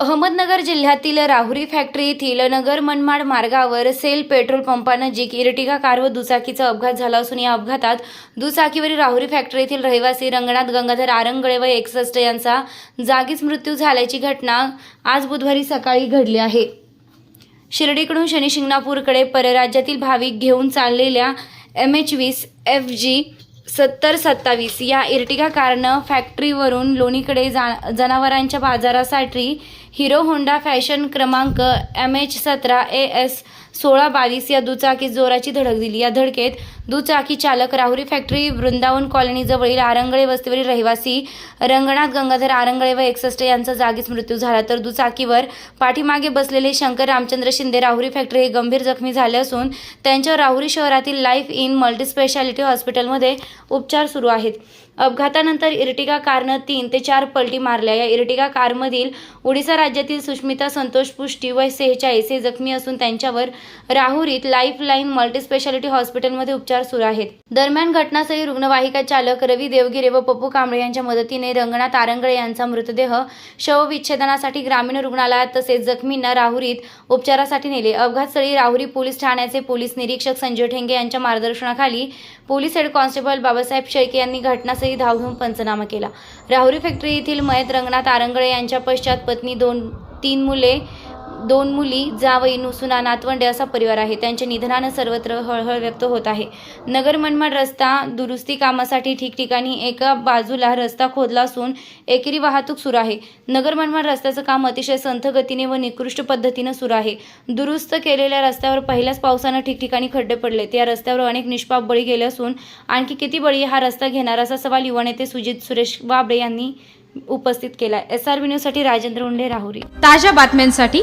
अहमदनगर जिल्ह्यातील राहुरी फॅक्टरी येथील नगर मनमाड मार्गावर सेल पेट्रोल पंपानजीक इर्टिगा कार व दुचाकीचा अपघात झाला असून या अपघातात दुचाकीवरील राहुरी फॅक्टरी येथील रहिवासी रंगनाथ गंगाधर आरंगळे व एकसष्ट यांचा जागीच मृत्यू झाल्याची घटना आज बुधवारी सकाळी घडली आहे. शिर्डीकडून शनी शिंगणापूरकडे परराज्यातील भाविक घेऊन चाललेल्या एम एच वीस एफ जी सत्तर सत्तावीस या इर्टिगा कारनं फॅक्टरीवरून लोणीकडे जा जनावरांच्या बाजारासाठी हिरो होंडा फॅशन क्रमांक एम एच सतरा ए एस सोळा बावीस या दुचाकीत जोराची धडक दिली. या धडकेत दुचाकी चालक राहुरी फॅक्टरी वृंदावन कॉलनीजवळील आरंगळे वस्तीवरील रहिवासी रंगनाथ गंगाधर आरंगळे व एकसष्ट यांचा जागीच मृत्यू झाला. तर दुचाकीवर पाठीमागे बसलेले शंकर रामचंद्र शिंदे राहुरी फॅक्टरी हे गंभीर जखमी झाले असून त्यांच्यावर राहुरी शहरातील लाईफ इन मल्टीस्पेशालिटी हॉस्पिटलमध्ये उपचार सुरू आहेत. अपघातानंतर इर्टिगा कारनं तीन ते चार पलटी मारल्या. या इर्टिगा कारमधील ओडिसा राज्यातील सुष्मिता संतोष पुष्टी वय सेहेचाळीस हे जखमी असून त्यांच्यावर राहुरीत लाईफ लाईन मल्टीस्पेशालिटी हॉस्पिटलमध्ये उपचार सुरू आहेत. दरम्यान घटनास्थळी रुग्णवाहिका चालक रवी देवगिरे व पप्पू कांबळे यांच्या मदतीने रंगनाथ आरंगळे यांचा मृतदेह शवविच्छेदनासाठी ग्रामीण रुग्णालयात तसेच जखमींना राहुरीत उपचारासाठी नेले. अपघातस्थळी राहुरी पोलीस ठाण्याचे पोलीस निरीक्षक संजय ठेंगे यांच्या मार्गदर्शनाखाली police head constable Babasaheb Shelke यांनी घटनास्थळी धाव घेऊन पंचनामा केला. राहुरी फॅक्टरी येथील मयत रंगनाथ आरंगळे यांच्या पश्चात पत्नी दोन तीन मुले दोन मुली जावई नुसुना नातवंडे असा परिवार आहे. त्यांच्या निधनानं सर्वत्र हळहळ व्यक्त होत आहे. नगर मनमाड रस्ता दुरुस्ती कामासाठी ठिकठिकाणी एका बाजूला रस्ता खोदला असून एकेरी वाहतूक सुरू आहे. नगर मनमाड रस्त्याचं काम अतिशय संथ गतीने व निकृष्ट पद्धतीनं सुरू आहे. दुरुस्त केलेल्या रस्त्यावर पहिल्याच पावसानं ठिकठिकाणी खड्डे पडले. या रस्त्यावर अनेक निष्पाप बळी गेले असून आणखी किती बळी हा रस्ता घेणार असा सवाल युवा नेते सुजित सुरेश बाबळे यांनी उपस्थित केला एस आर बी न्यूजसाठी राजेंद्र उंडे राहुरी. ताज्या बातम्यांसाठी